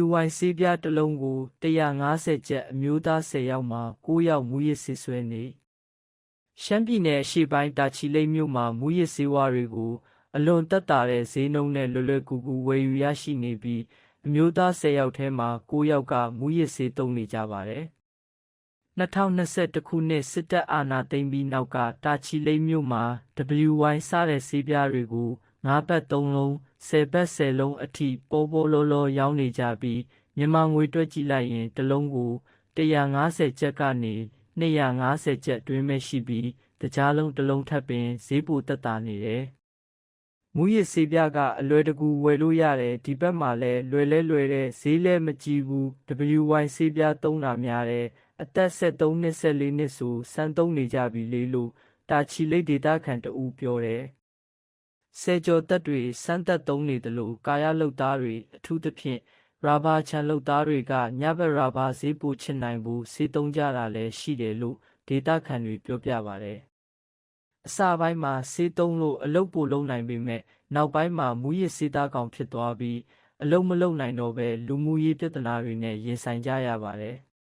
WY ဆေးပြားတစ်လုံးကို150ကျပ်အမျိုးသား10ယောက်မှာ9ယောက်မူရစ်ဆေးဆွဲနေရှမ်းပြည်နယ်အရှေ့ပိုင်းတာချီလိတ်မြို့မှာမူရစ်ဆေးဝါးတွေကိုအလွန်တက်တာတဲ့ဈေးနှုန်းနဲ့လွယ်လွယ်ကူကူဝယ်ယူရရှိနေပြီးအမျိုးသား10ယောက်ထဲမှာ9ယောက်ကမူရစ်ဆေးသုံးနေကြပါတယ်2021ခုနှစ်စစ်တပ်အာဏာသိမ်းပြီးနောက်ကတာချီလိတ်မြို့မှာ WY စတဲ့ဆေးပြားတွေကို ငါးဘတ်3လုံး10ဘတ်10လုံးအထိပေါ်ပေါ်လောလောရောင်းနေကြပြီးမြန်မာငွေတွက်ကြည့်လိုက်ရင်တစ်လုံးကို150ကျပ်ကနေ250ကျပ်တွင်းမဲ့ရှိပြီးတကြားလုံးတစ်လုံးထပ်ပင်ဈေးပိုတက်တာနေတယ်။မူရစ်ဆေးပြားကအလွယ်တကူဝယ်လို့ရတယ်ဒီဘက်မှာလည်းလွယ်လဲလွယ်တဲ့ဈေးလဲမကြီးဘူး WY ဆေးပြားသုံးတာများတယ်အသက်73နှစ်14နှစ်ဆိုစမ်းသုံးနေကြပြီလေလို့တာချီလိတ်ဒေတာခန်တူပြောတယ်။ ဆယ်ကျော်သက်တွေစမ်းသက်သုံးနေတယ်လို့ကာယလုတ်သားတွေအထူးသဖြင့်ရာဘာချန်လုတ်သားတွေကညဘက်ရာဘာဈေးပိုချစ်နိုင်ဖို့ဈေးသုံးကြတာလည်းရှိတယ်လို့ဒေတာခန်တွေပြောပြပါတယ်။အစပိုင်းမှာဈေးသုံးလို့အလုတ်ပိုလုံးနိုင်ပေမဲ့နောက်ပိုင်းမှာမူရစ်စေးသားကောင်ဖြစ်သွားပြီးအလုံးမလုံးနိုင်တော့ပဲလူမှုရေးပြဿနာတွေနဲ့ရင်ဆိုင်ကြရပါတယ်။